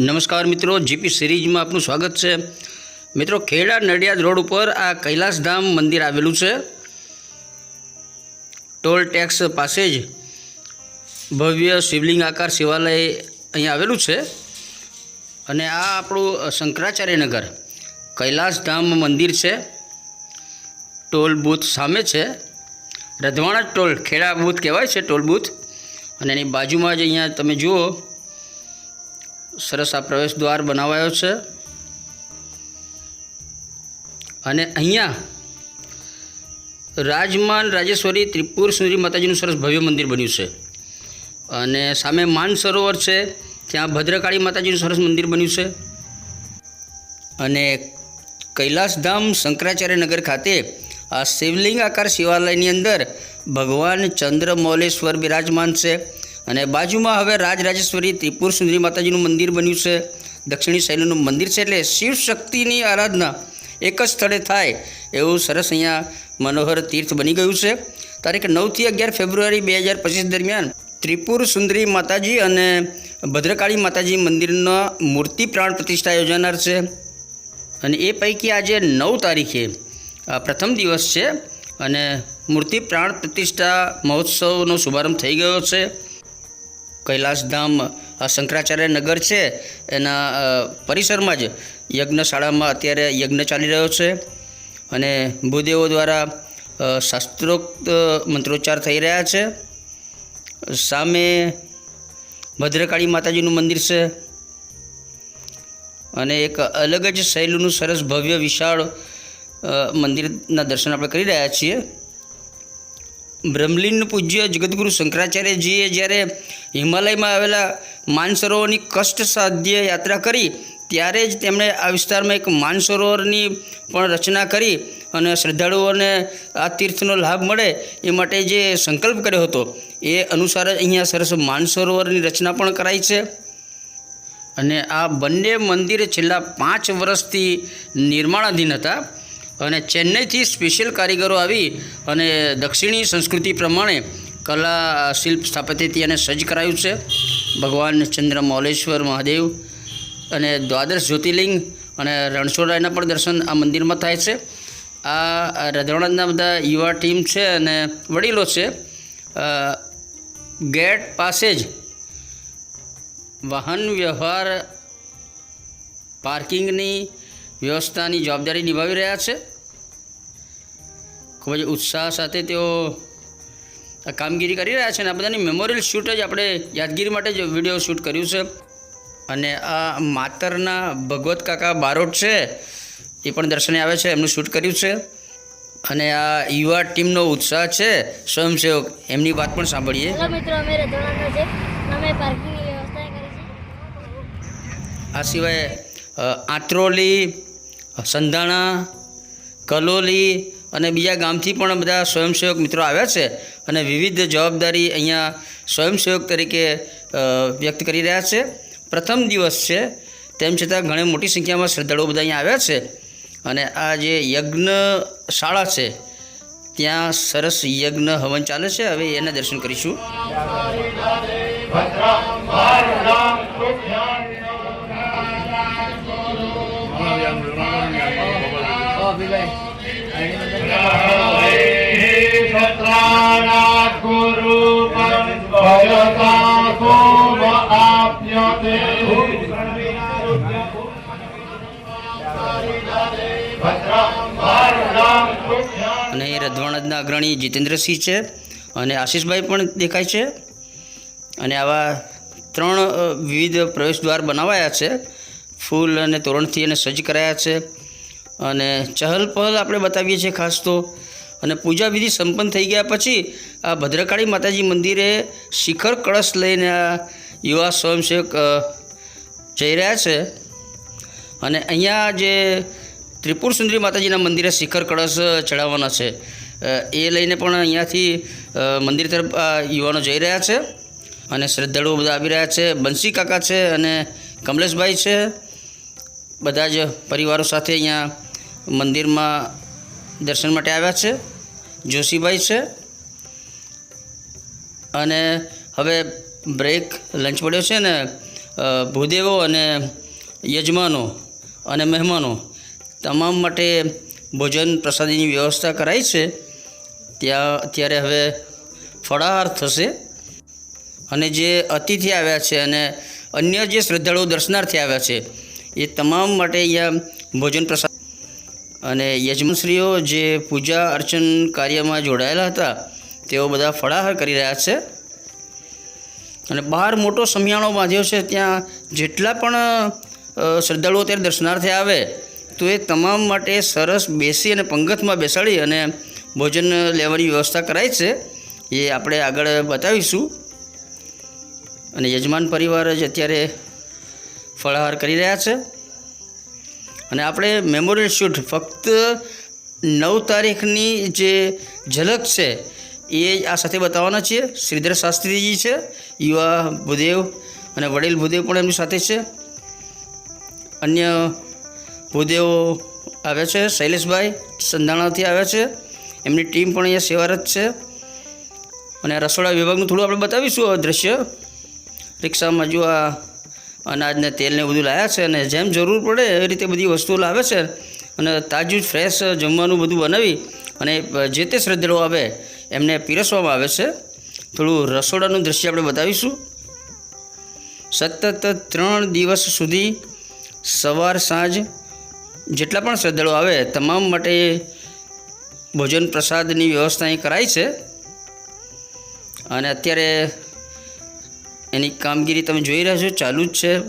નમસ્કાર મિત્રો, જીપી સિરીઝમાં આપનું સ્વાગત છે. મિત્રો, ખેડા નડિયાદ રોડ ઉપર આ કૈલાસધામ મંદિર આવેલું છે. ટોલ ટેક્સ પાસે જ ભવ્ય શિવલિંગ આકાર શિવાલય અહીંયા આવેલું છે. અને આ આપણું શંકરાચાર્યનગર કૈલાસધામ મંદિર છે. ટોલ બૂથ સામે છે. રધવાણા ટોલ, ખેડા બૂથ કહેવાય છે ટોલ બૂથ. અને એની બાજુમાં જ અહીંયા તમે જુઓ સરસ આ પ્રવેશ દ્વાર બનાવાયો છે. અને અહીંયા રાજમાન રાજેશ્વરી ત્રિપુર સુંદરી માતાજીનું સરસ ભવ્ય મંદિર બન્યું છે. અને સામે માન સરોવર છે, ત્યાં ભદ્રકાળી માતાજીનું સરસ મંદિર બન્યું છે. અને કૈલાસધામ શંકરાચાર્ય નગર ખાતે આ શિવલિંગ આકાર શિવાલયની અંદર ભગવાન ચંદ્રમૌલેશ્વર બિરાજમાન છે. અને બાજુમાં હવે રાજરાજેશ્વરી ત્રિપુર સુંદરી માતાજીનું મંદિર બન્યું છે. દક્ષિણી શૈલીનું મંદિર છે એટલે શિવ શક્તિની આરાધના એક જ સ્થળે થાય એવું સરસ અહીંયા મનોહર તીર્થ બની ગયું છે. તારીખ નવથી અગિયાર ફેબ્રુઆરી બે હજાર પચીસ દરમિયાન ત્રિપુર સુંદરી માતાજી અને ભદ્રકાળી માતાજી મંદિરના મૂર્તિ પ્રાણ પ્રતિષ્ઠા યોજાનાર છે. અને એ પૈકી આજે નવ તારીખે પ્રથમ દિવસ છે. અને મૂર્તિ પ્રાણ પ્રતિષ્ઠા મહોત્સવનો શુભારંભ થઈ ગયો છે. કૈલાસધામ શંકરાચાર્ય નગર છે. એના પરિસરમાં જ યજ્ઞશાળામાં અત્યારે યજ્ઞ ચાલી રહ્યો છે. અને ભૂદેવો દ્વારા શાસ્ત્રોક્ત મંત્રોચ્ચાર થઈ રહ્યા છે. સામે ભદ્રકાળી માતાજીનું મંદિર છે. અને એક અલગ જ શૈલીનું સરસ ભવ્ય વિશાળ મંદિરના દર્શન આપણે કરી રહ્યા છીએ. બ્રહ્મલીન પૂજ્ય જગદગુરુ શંકરાચાર્યજીએ જ્યારે હિમાલયમાં આવેલા માનસરોવરની કષ્ટ સાધ્ય યાત્રા કરી, ત્યારે જ તેમણે આ વિસ્તારમાં એક માનસરોવરની પણ રચના કરી અને શ્રદ્ધાળુઓને આ તીર્થનો લાભ મળે એ માટે જે સંકલ્પ કર્યો હતો, એ અનુસાર જ અહીંયા સરસ માનસરોવરની રચના પણ કરાઈ છે. અને આ બંને મંદિર છેલ્લા પાંચ વર્ષથી નિર્માણાધીન હતા. અને ચેન્નઈથી સ્પેશિયલ કારીગરો આવી અને દક્ષિણી સંસ્કૃતિ પ્રમાણે કલા, શિલ્પ સ્થાપત્યથી એને સજ્જ કરાયું છે. ભગવાન ચંદ્ર મૌલેશ્વર મહાદેવ અને દ્વાદશ જ્યોતિર્લિંગ અને રણછોડરાયના પણ દર્શન આ મંદિરમાં થાય છે. આ રધવાણાના બધા યુવા ટીમ છે અને વડીલો છે. ગેટ પાસે જ વાહન વ્યવહાર, પાર્કિંગની વ્યવસ્થાની જવાબદારી નિભાવી રહ્યા છે. ખૂબ જ ઉત્સાહ સાથે તેઓ આ કામગીરી કરી રહ્યા છે અને આ બધાની મેમોરિયલ શૂટ જ આપણે યાદગીરી માટે જ વીડિયો શૂટ કર્યું છે. અને આ માતરના ભગવત કાકા બારોટ છે એ પણ દર્શને આવે છે એમનું શૂટ કર્યું છે. અને આ યુવા ટીમનો ઉત્સાહ છે સ્વયંસેવક એમની વાત પણ સાંભળીએ. મિત્રો અમે છે. અમે પાર્કિંગની વ્યવસ્થા કરી છે. આ સિવાય આત્રોલી આંત્રોલી સંધાણા કલોલી અને બીજા ગામથી પણ બધા સ્વયંસેવક મિત્રો આવ્યા છે અને વિવિધ જવાબદારી અહીંયા સ્વયંસેવક તરીકે વ્યક્ત કરી રહ્યા છે પ્રથમ દિવસ છે તેમ છતાં ઘણી મોટી સંખ્યામાં શ્રદ્ધાળુઓ બધા અહીંયા આવ્યા છે અને આ જે યજ્ઞ શાળા છે ત્યાં સરસ યજ્ઞ હવન ચાલે છે હવે એના દર્શન કરીશું Oh, અને એ રધવાણજના અગ્રણી જીતેન્દ્રસિંહ છે અને આશીષભાઈ પણ દેખાય છે. અને આવા ત્રણ વિવિધ પ્રવેશ દ્વાર બનાવાયા છે. ફૂલ અને તોરણથી એને સજ્જ કરાયા છે. અને ચહલ પહલ આપણે બતાવીએ છીએ ખાસ તો. અને પૂજા વિધિ સંપન્ન થઈ ગયા પછી આ ભદ્રકાળી માતાજી મંદિરે શિખર કળશ લઈને આ યુવા સ્વયંસેવક જઈ રહ્યા છે. અને અહીંયા જે ત્રિપુર સુંદરી માતાજીના મંદિરે શિખર કળશ ચડાવવાના છે. એ લઈને પણ અહીંયાથી મંદિર તરફ આ યુવાનો જઈ રહ્યા છે. અને શ્રદ્ધાળુઓ બધા આવી રહ્યા છે. બંસી કાકા છે અને કમલેશભાઈ છે. બધા જ પરિવારો સાથે અહીંયા મંદિરમાં દર્શન માટે આવ્યા છે. જોશીભાઈ છે. અને હવે બ્રેક લંચ પડ્યો છે ને ભૂદેવો અને યજમાનો અને મહેમાનો તમામ માટે ભોજન પ્રસાદીની વ્યવસ્થા કરાઈ છે. ત્યાં, અત્યારે હવે ફળાહાર થશે. અને જે અતિથિ આવ્યા છે અને અન્ય જે શ્રદ્ધાળુઓ દર્શનાર્થી આવ્યા છે, એ તમામ માટે અહીંયા ભોજન પ્રસાદ અને યજમાનશ્રીઓ જે પૂજા અર્ચન કાર્યમાં જોડાયેલા હતા, તેઓ બધા ફળાહાર કરી રહ્યા છે. અને બહાર મોટો સમિયાણો બાંધ્યો છે, ત્યાં જેટલા પણ શ્રદ્ધાળુઓ ત્યારે દર્શનાર્થે આવે, તો એ તમામ માટે સરસ બેસી અને પંગતમાં બેસાડી અને ભોજન લેવાની વ્યવસ્થા કરાઈ છે, એ આપણે આગળ બતાવીશું. અને યજમાન પરિવાર જ અત્યારે ફળાહાર કરી રહ્યા છે. અને આપણે મેમોરિયલ શૂટ ફક્ત નવ તારીખની જે ઝલક છે, એ આ સાથે બતાવવાના છીએ. શ્રીધર શાસ્ત્રીજી છે, યુવા ભૂદેવ અને વડીલ ભૂદેવ પણ એમની સાથે છે. અન્ય ભૂદેવો આવ્યા છે, શૈલેષભાઈ સંધાણાથી આવ્યા છે. એમની ટીમ પણ અહીંયા સેવારત છે. અને રસોડા વિભાગનું થોડું આપણે બતાવીશું આ દ્રશ્ય. રિક્ષામાં જો આ અનાજ તેલને બધું લાવ્યા છે અને જેમ જરૂર પડે એ રીતે બધી વસ્તુઓ લાવે છે. અને તાજું, ફ્રેશ જમવાનું બધું બનાવી અને જે તે શ્રદ્ધાળુઓ આવે એમને પીરસવામાં આવે છે. થોડું રસોડાનું દ્રશ્ય આપણે બતાવીશું. સતત ત્રણ દિવસ સુધી સવાર, સાંજ જેટલા પણ શ્રદ્ધાળુઓ આવે તમામ માટે ભોજન પ્રસાદની વ્યવસ્થા અહીં કરાઈ છે. અને અત્યારે એની કામગીરી તમે જોઈ રહ્યા છો, ચાલુ જ છે.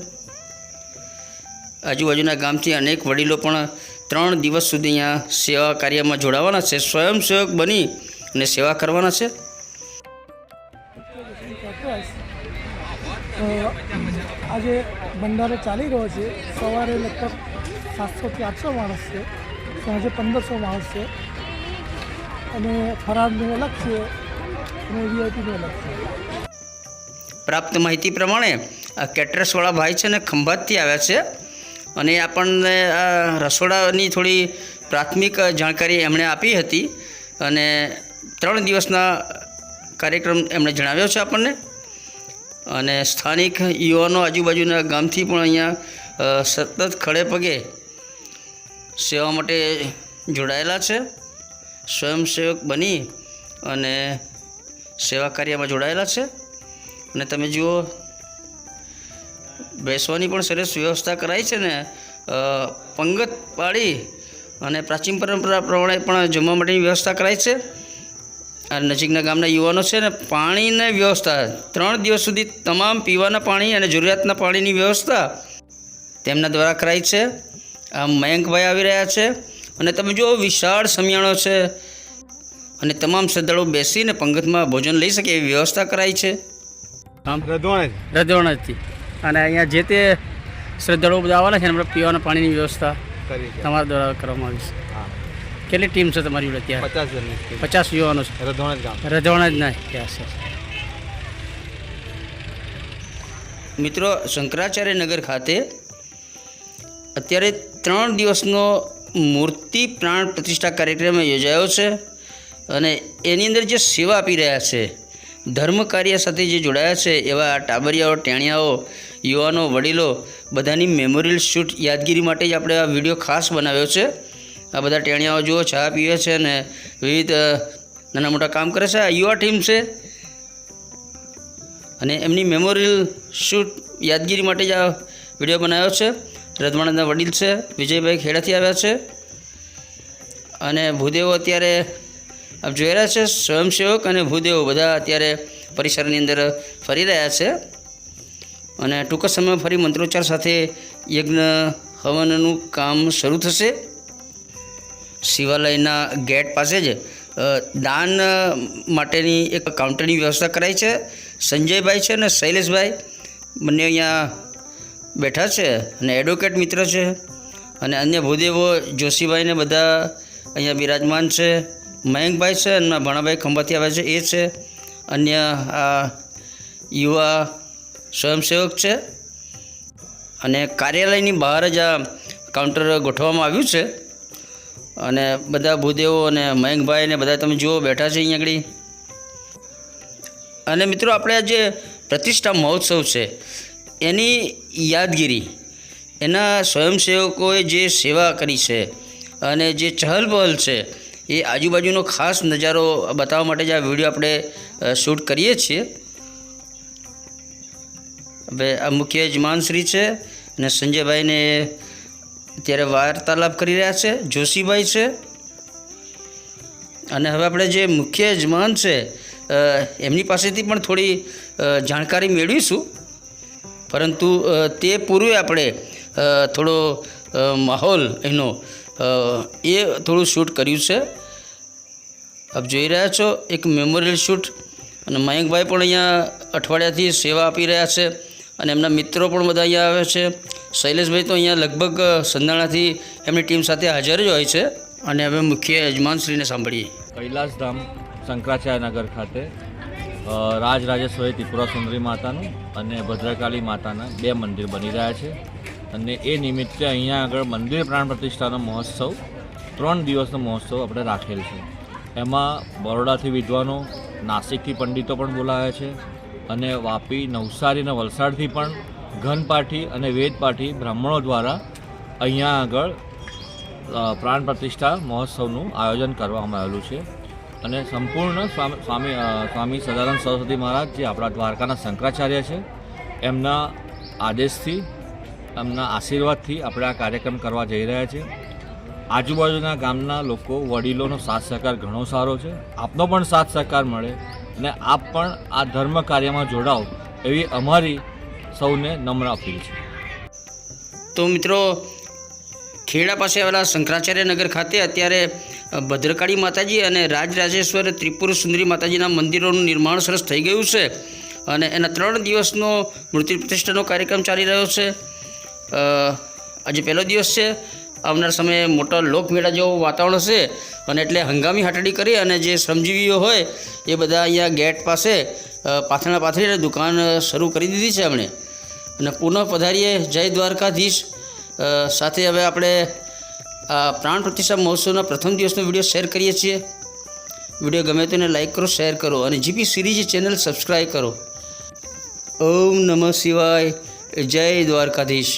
આજુબાજુના ગામથી અનેક વડીલો પણ ત્રણ દિવસ સુધી અહીંયા સેવા કાર્યમાં જોડાવાના છે. સ્વયંસેવક બની અને સેવા કરવાના છે. આજે ભંડારો ચાલી રહ્યો છે. સવારે લગભગ સાતસોથી આઠસો માણસ છે. સાંજે પંદરસો માણસ છે. અને ફરાળનું અલગ છે. અને વીઆઈપીનું અલગ છે. પ્રાપ્ત માહિતી પ્રમાણે આ કેટરસવાળા ભાઈ છે ને ખંભાતથી આવ્યા છે. અને આપણને આ રસોડાની થોડી પ્રાથમિક જાણકારી એમણે આપી હતી. અને ત્રણ દિવસના કાર્યક્રમ એમણે જણાવ્યો છે આપણને. અને સ્થાનિક યુવાનો આજુબાજુના ગામથી પણ અહીંયા સતત ખડે પગે સેવા માટે જોડાયેલા છે. સ્વયંસેવક બની અને સેવા કાર્યમાં જોડાયેલા છે. અને તમે જુઓ, બેસવાની પણ સરસ વ્યવસ્થા કરાઈ છે ને. પંગત પાડી અને પ્રાચીન પરંપરા પ્રમાણે પણ જમવા માટેની વ્યવસ્થા કરાઈ છે. આ નજીકના ગામના યુવાનો છે ને, પાણીની વ્યવસ્થા, ત્રણ દિવસ સુધી તમામ પીવાના પાણી અને જરૂરિયાતના પાણીની વ્યવસ્થા તેમના દ્વારા કરાઈ છે. આ મયંકભાઈ આવી રહ્યા છે. અને તમે જુઓ, વિશાળ સમિયાણો છે. અને તમામ શ્રદ્ધાળુઓ બેસીને પંગતમાં ભોજન લઈ શકે એવી વ્યવસ્થા કરાઈ છે. રધવાણ રજવાડાથી અને અહીંયા જે તે શ્રદ્ધાળુઓ બધા આવવાના છે ને પીવાના પાણીની વ્યવસ્થા કરી તમારા દ્વારા કરવામાં આવી છે. હા. કેટલી ટીમ છે તમારી જોડે ત્યાં પચાસ જણની છે. પચાસ યુવાનો છે. રધવાણ જ ગામ. જ ના ત્યાં છે? મિત્રો શંકરાચાર્ય નગર ખાતે અત્યારે ત્રણ દિવસનો મૂર્તિ પ્રાણ પ્રતિષ્ઠા કાર્યક્રમ યોજાયો છે અને એની અંદર જે સેવા આપી રહ્યા છે ધર્મ કાર્ય સાથે જે જોડાયા છે, એવા ટાબરિયાઓ, ટેણિયાઓ, યુવાનો, વડીલો, બધાની મેમોરિયલ શૂટ યાદગીરી માટે જ આપણે આ વીડિયો ખાસ બનાવ્યો છે. આ બધા ટેણિયાઓ જુઓ, ચા પીવે છે અને વિવિધ નાના મોટા કામ કરે છે. આ યુવા ટીમ છે. અને એમની મેમોરિયલ શૂટ યાદગીરી માટે જ આ વીડિયો બનાવ્યો છે. રજવાડાના વડીલ છે, વિજયભાઈ ખેડાથી આવ્યા છે. અને ભૂદેવો અત્યારે આપ જોઈ રહ્યા છે, સ્વયંસેવક અને ભૂદેવો બધા અત્યારે પરિસરની અંદર ફરી રહ્યા છે. અને ટૂંક સમયમાં ફરી મંત્રોચ્ચાર સાથે યજ્ઞ હવનનું કામ શરૂ થશે. શિવાલયના ગેટ પાસે જ દાન માટેની એક કાઉન્ટરની વ્યવસ્થા કરાઈ છે. સંજયભાઈ છે અને શૈલેષભાઈ બંને અહીંયા બેઠા છે અને એડવોકેટ મિત્ર છે. અને અન્ય ભૂદેવો જોશીભાઈને બધા અહીંયા બિરાજમાન છે. મયંકભાઈ છે અને ભણાભાઈ ખંભાતી આવે છે. એ છે. અન્ય, આ, યુવા સ્વયંસેવક છે. અને કાર્યાલયની બહાર જ આ કાઉન્ટર ગોઠવવામાં આવ્યું છે. અને બધા ભૂદેવો અને મયંકભાઈ ને બધા તમે જુઓ, બેઠા છે અહીંયા આગળ. અને મિત્રો, આપણે આ જે પ્રતિષ્ઠા મહોત્સવ છે, એની યાદગીરી, એના સ્વયંસેવકોએ જે સેવા કરી છે અને જે ચહલ પહલ છે એ આજુબાજુનો ખાસ નજારો બતાવવા માટે જ આ વીડિયો આપણે શૂટ કરીએ છીએ. હવે આ મુખ્ય યજમાનશ્રી છે અને સંજયભાઈને અત્યારે વાર્તાલાપ કરી રહ્યા છે, જોશીભાઈ છે. અને હવે આપણે જે મુખ્ય યજમાન છે એમની પાસેથી પણ થોડી જાણકારી મેળવીશું. પરંતુ તે પૂર્વે આપણે થોડો માહોલ એનો એ થોડું શૂટ કર્યું છે. આપ જોઈ રહ્યા છો એક મેમોરિયલ શૂટ અને મયંકભાઈ પણ અહીંયા અઠવાડિયાથી સેવા આપી રહ્યા છે અને એમના મિત્રો પણ બધા અહીંયા આવે છે. શૈલેષભાઈ તો અહીંયા લગભગ સંધાણાથી એમની ટીમ સાથે હાજર જ હોય છે. અને હવે મુખ્ય યજમાનશ્રીને સાંભળીએ. કૈલાસધામ શંકરાચાર્યનગર ખાતે રાજરાજેશ્વરી ત્રિપુરા સુંદરી માતાનું અને ભદ્રકાળી માતાના બે મંદિર બની રહ્યા છે. અને એ નિમિત્તે અહીંયા આગળ મંદિર પ્રાણ પ્રતિષ્ઠાનો મહોત્સવ, ત્રણ દિવસનો મહોત્સવ આપણે રાખેલ છે. એમાં બરોડાથી વિદ્વાનો, નાસિકથી પંડિતો પણ બોલાવ્યા છે અને વાપી, નવસારી અને વલસાડથી પણ ઘનપાઠી અને વેદપાઠી બ્રાહ્મણો દ્વારા અહીંયા આગળ પ્રાણ પ્રતિષ્ઠા મહોત્સવનું આયોજન કરવામાં આવેલું છે. અને સંપૂર્ણ સ્વામી સ્વામી સદાનંદ સરસ્વતી મહારાજ જે આપણા દ્વારકાના શંકરાચાર્ય છે, એમના આદેશથી, એમના આશીર્વાદથી આપણે આ કાર્યક્રમ કરવા જઈ રહ્યા છીએ. આજુબાજુના ગામના લોકો વડીલોનો સાથ સહકાર ઘણો સારો છે. આપનો પણ સાથ સહકાર મળે અને આપ પણ આ ધર્મ કાર્યમાં જોડાઓ એવી અમારી સૌને નમ્ર અપીલ છે. તો મિત્રો, ખેડા પાસે આવેલા શંકરાચાર્ય નગર ખાતે અત્યારે ભદ્રકાળી માતાજી અને રાજરાજેશ્વર ત્રિપુર સુંદરી માતાજીના મંદિરોનું નિર્માણ સરસ થઈ ગયું છે અને એના ત્રણ દિવસનો મૂર્તિ પ્રતિષ્ઠાનો કાર્યક્રમ ચાલી રહ્યો છે. આજે પહેલો દિવસ છે. આવનાર સમયે મોટા લોકમેળા જેવું વાતાવરણ હશે. અને એટલે હંગામી હાટડી કરી અને જે શ્રમજીવીઓ હોય, એ બધા અહીંયા ગેટ પાસે પાથરણા પાથરીને દુકાન શરૂ કરી દીધી છે એમણે. અને પુનઃ પધારીએ. જય દ્વારકાધીશ. સાથે હવે આપણે આ પ્રાણ પ્રતિષ્ઠા મહોત્સવના પ્રથમ દિવસનો વીડિયો શેર કરીએ છીએ. વીડિયો ગમે તો એને લાઈક કરો, શેર કરો અને જીપી સિરીઝ ચેનલ સબસ્ક્રાઈબ કરો. ઓમ નમઃ શિવાય. જય દ્વારકાધીશ.